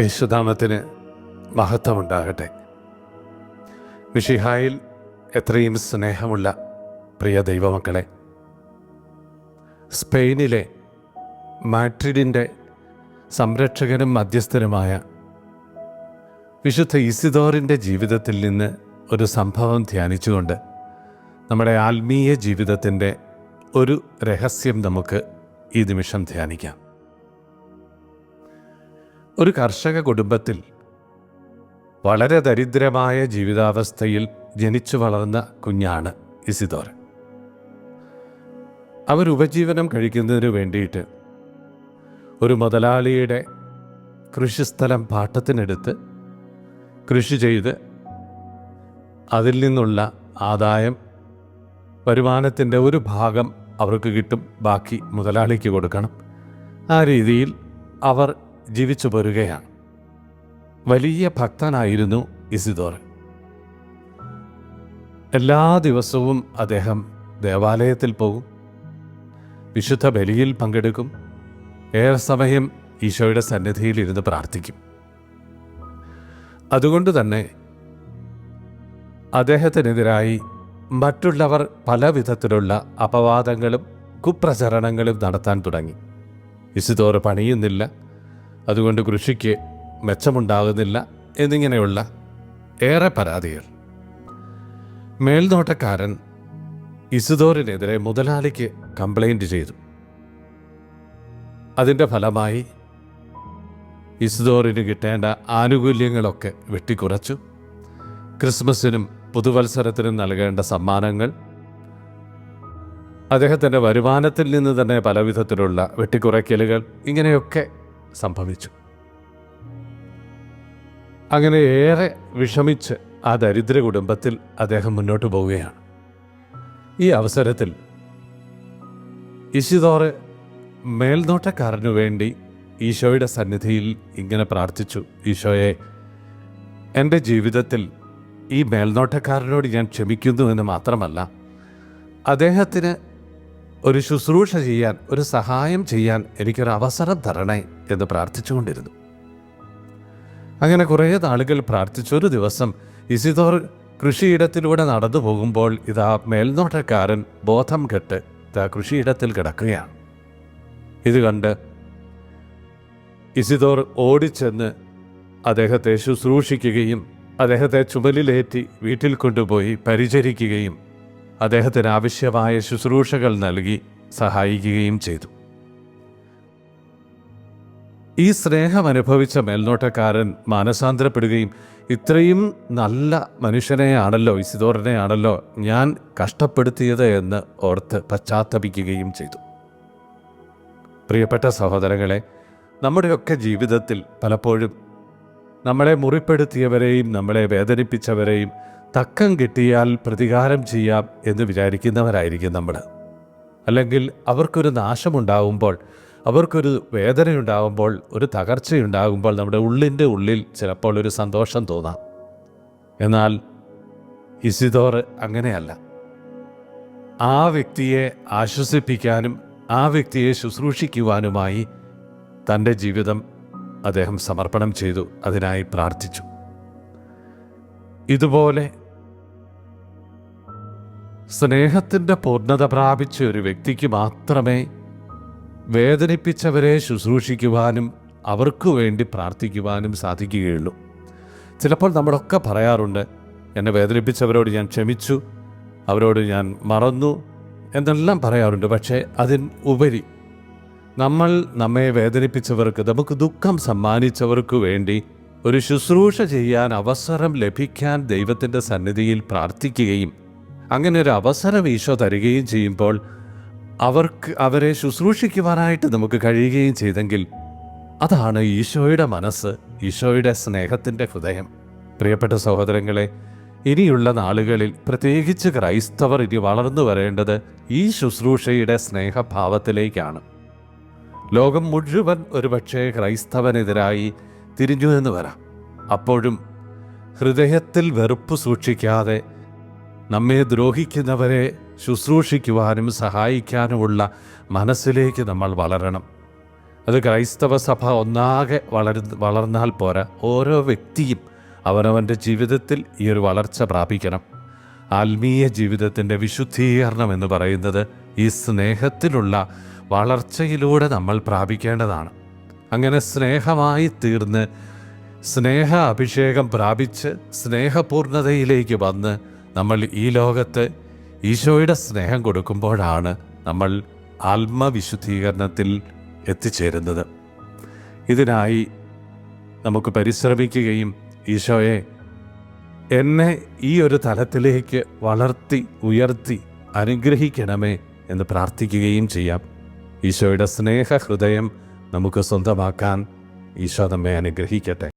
യേശുനാമത്തിന് മഹത്വമുണ്ടാകട്ടെ. മിഷിഹായിൽ എത്രയും സ്നേഹമുള്ള പ്രിയ ദൈവമക്കളെ സ്പെയിനിലെ മാട്രിഡിന്റെ സംരക്ഷകനും മധ്യസ്ഥനുമായ വിശുദ്ധ ഇസിദോറിന്റെ ജീവിതത്തിൽ നിന്ന് ഒരു സംഭവം ധ്യാനിച്ചുകൊണ്ട് നമ്മുടെ ആത്മീയ ജീവിതത്തിന്റെ ഒരു രഹസ്യം നമുക്ക് ഈ നിമിഷം ധ്യാനിക്കാം. ഒരു കർഷക കുടുംബത്തിൽ വളരെ ദരിദ്രമായ ജീവിതാവസ്ഥയിൽ ജനിച്ചു വളർന്ന കുഞ്ഞാണ് ഇസിദോർ. അവർ ഉപജീവനം കഴിക്കുന്നതിന് വേണ്ടിയിട്ട് ഒരു മുതലാളിയുടെ കൃഷിസ്ഥലം പാട്ടത്തിനെടുത്ത് കൃഷി ചെയ്ത് അതിൽ നിന്നുള്ള ആദായം വരുമാനത്തിന്റെ ഒരു ഭാഗം അവർക്ക് കിട്ടും ബാക്കി മുതലാളിക്ക് കൊടുക്കണം. ആ രീതിയിൽ അവർ ജീവിച്ചു വരികയാണ് വലിയ ഭക്തനായിരുന്നു ഇസിദോർ. എല്ലാ ദിവസവും അദ്ദേഹം ദേവാലയത്തിൽ പോകും. വിശുദ്ധ ബലിയിൽ പങ്കെടുക്കും. ഏറെ സമയം ഈശോയുടെ സന്നിധിയിൽ ഇരുന്ന് പ്രാർത്ഥിക്കും. അതുകൊണ്ട് തന്നെ അദ്ദേഹത്തിനെതിരായി മറ്റുള്ളവർ പല വിധത്തിലുള്ള അപവാദങ്ങളും കുപ്രചരണങ്ങളും നടത്താൻ തുടങ്ങി. ഇസിദോർ പണിയുന്നില്ല. അതുകൊണ്ട് കൃഷിക്ക് മെച്ചമുണ്ടാകുന്നില്ല എന്നിങ്ങനെയുള്ള ഏറെ പരാതികൾ. മേൽനോട്ടക്കാരൻ ഇസുദോറിനെതിരെ മുതലാളിക്ക് കംപ്ലൈന്റ് ചെയ്തു. അതിന്റെ ഫലമായി ഇസുദോറിന് കിട്ടേണ്ട ആനുകൂല്യങ്ങളൊക്കെ വെട്ടിക്കുറച്ചു. ക്രിസ്മസിനും പുതുവത്സരത്തിനും നൽകേണ്ട സമ്മാനങ്ങൾ അദ്ദേഹത്തിന്റെ വരുമാനത്തിൽ നിന്ന് തന്നെ പലവിധത്തിലുള്ള വെട്ടിക്കുറയ്ക്കലുകൾ ഇങ്ങനെയൊക്കെ സംഭവിച്ചു. അങ്ങനെ ഏറെ വിഷമിച്ച് ആ ദരിദ്ര കുടുംബത്തിൽ അദ്ദേഹം മുന്നോട്ട് പോവുകയാണ്. ഈ അവസരത്തിൽ ഇഷിതോറ് മേൽനോട്ടക്കാരനു വേണ്ടി ഈശോയുടെ സന്നിധിയിൽ ഇങ്ങനെ പ്രാർത്ഥിച്ചു ഈശോയെ എന്റെ ജീവിതത്തിൽ ഈ മേൽനോട്ടക്കാരനോട് ഞാൻ ക്ഷമിക്കുന്നു എന്ന് മാത്രമല്ല അദ്ദേഹത്തിന് ഒരു ശുശ്രൂഷ ചെയ്യാൻ ഒരു സഹായം ചെയ്യാൻ എനിക്കൊരു അവസരം തരണേ എന്ന് പ്രാർത്ഥിച്ചുകൊണ്ടിരുന്നു. അങ്ങനെ കുറേ നാളുകൾ പ്രാർത്ഥിച്ചൊരു ദിവസം ഇസിദോർ കൃഷിയിടത്തിലൂടെ നടന്നു പോകുമ്പോൾ ഇതാ മേൽനോട്ടക്കാരൻ ബോധം കെട്ട് ഇതാ കൃഷിയിടത്തിൽ കിടക്കുകയാണ്. ഇത് കണ്ട് ഇസിദോർ ഓടിച്ചെന്ന് അദ്ദേഹത്തെ ശുശ്രൂഷിക്കുകയും അദ്ദേഹത്തെ ചുമലിലേറ്റി വീട്ടിൽ കൊണ്ടുപോയി പരിചരിക്കുകയും അദ്ദേഹത്തിന് ആവശ്യമായ ശുശ്രൂഷകൾ നൽകി സഹായിക്കുകയും ചെയ്തു. ഈ സ്നേഹം അനുഭവിച്ച മേൽനോട്ടക്കാരൻ മാനസാന്തരപ്പെടുകയും ഇത്രയും നല്ല മനുഷ്യനെയാണല്ലോ ഇസിദോറിനെയാണല്ലോ ഞാൻ കഷ്ടപ്പെടുത്തിയത് എന്ന് ഓർത്ത് പശ്ചാത്തപിക്കുകയും ചെയ്തു. പ്രിയപ്പെട്ട സഹോദരങ്ങളെ നമ്മുടെയൊക്കെ ജീവിതത്തിൽ പലപ്പോഴും നമ്മളെ മുറിപ്പെടുത്തിയവരെയും നമ്മളെ വേദനിപ്പിച്ചവരെയും തക്കം കിട്ടിയാൽ പ്രതികാരം ചെയ്യാം എന്ന് വിചാരിക്കുന്നവരായിരിക്കും നമ്മൾ. അല്ലെങ്കിൽ അവർക്കൊരു നാശമുണ്ടാകുമ്പോൾ അവർക്കൊരു വേദനയുണ്ടാകുമ്പോൾ ഒരു തകർച്ചയുണ്ടാകുമ്പോൾ നമ്മുടെ ഉള്ളിന്റെ ഉള്ളിൽ ചിലപ്പോൾ ഒരു സന്തോഷം തോന്നാം. എന്നാൽ ഇസിദോർ അങ്ങനെയല്ല. ആ വ്യക്തിയെ ആശ്വസിപ്പിക്കാനും ആ വ്യക്തിയെ ശുശ്രൂഷിക്കുവാനുമായി തന്റെ ജീവിതം അദ്ദേഹം സമർപ്പണം ചെയ്തു അതിനായി പ്രാർത്ഥിച്ചു. ഇതുപോലെ സ്നേഹത്തിന്റെ പൂർണത പ്രാപിച്ച ഒരു വ്യക്തിക്ക് മാത്രമേ വേദനിപ്പിച്ചവരെ ശുശ്രൂഷിക്കുവാനും അവർക്കു വേണ്ടി പ്രാർത്ഥിക്കുവാനും സാധിക്കുകയുള്ളൂ. ചിലപ്പോൾ നമ്മളൊക്കെ പറയാറുണ്ട് എന്നെ വേദനിപ്പിച്ചവരോട് ഞാൻ ക്ഷമിച്ചു അവരോട് ഞാൻ മറന്നു എന്നെല്ലാം പറയാറുണ്ട്. പക്ഷേ അതിന് ഉപരി നമ്മൾ നമ്മെ വേദനിപ്പിച്ചവർക്ക് നമുക്ക് ദുഃഖം സമ്മാനിച്ചവർക്ക് വേണ്ടി ഒരു ശുശ്രൂഷ ചെയ്യാൻ അവസരം ലഭിക്കാൻ ദൈവത്തിന്റെ സന്നിധിയിൽ പ്രാർത്ഥിക്കുകയും അങ്ങനെ ഒരു അവസരം ഈശോ തരികയും ചെയ്യുമ്പോൾ അവർക്ക് അവരെ ശുശ്രൂഷിക്കുവാനായിട്ട് നമുക്ക് കഴിയുകയും ചെയ്തെങ്കിൽ അതാണ് ഈശോയുടെ മനസ്സ് ഈശോയുടെ സ്നേഹത്തിന്റെ ഹൃദയം. പ്രിയപ്പെട്ട സഹോദരങ്ങളെ ഇനിയുള്ള നാളുകളിൽ പ്രത്യേകിച്ച് ക്രൈസ്തവർ ഇനി വളർന്നു വരേണ്ടത് ഈ ശുശ്രൂഷയുടെ സ്നേഹഭാവത്തിലേക്കാണ്. ലോകം മുഴുവൻ ഒരുപക്ഷെ ക്രൈസ്തവനെതിരായി തിരിഞ്ഞു എന്ന് വരാം. അപ്പോഴും ഹൃദയത്തിൽ വെറുപ്പ് സൂക്ഷിക്കാതെ നമ്മെ ദ്രോഹിക്കുന്നവരെ ശുശ്രൂഷിക്കുവാനും സഹായിക്കാനുമുള്ള മനസ്സിലേക്ക് നമ്മൾ വളരണം. അത് ക്രൈസ്തവ സഭ ഒന്നാകെ വളർ വളർന്നാൽ പോരാ. ഓരോ വ്യക്തിയും അവനവന്റെ ജീവിതത്തിൽ ഈ ഒരു വളർച്ച പ്രാപിക്കണം. ആത്മീയ ജീവിതത്തിന്റെ വിശുദ്ധീകരണം എന്ന് പറയുന്നത് ഈ സ്നേഹത്തിലുള്ള വളർച്ചയിലൂടെ നമ്മൾ പ്രാപിക്കേണ്ടതാണ്. അങ്ങനെ സ്നേഹമായി തീർന്ന് സ്നേഹ അഭിഷേകം പ്രാപിച്ച് സ്നേഹപൂർണതയിലേക്ക് വന്ന് നമ്മൾ ഈ ലോകത്ത് ഈശോയുടെ സ്നേഹം കൊടുക്കുമ്പോഴാണ് നമ്മൾ ആത്മവിശുദ്ധീകരണത്തിൽ എത്തിച്ചേരുന്നത്. ഇതിനായി നമുക്ക് പരിശ്രമിക്കുകയും ഈശോയെ എന്നെ ഈ ഒരു തലത്തിലേക്ക് വളർത്തി ഉയർത്തി അനുഗ്രഹിക്കണമേ എന്ന് പ്രാർത്ഥിക്കുകയും ചെയ്യാം. ഈശോയുടെ സ്നേഹ ഹൃദയം നമുക്ക് സ്വന്തമാക്കാൻ ഈശോ നമ്മെ അനുഗ്രഹിക്കട്ടെ.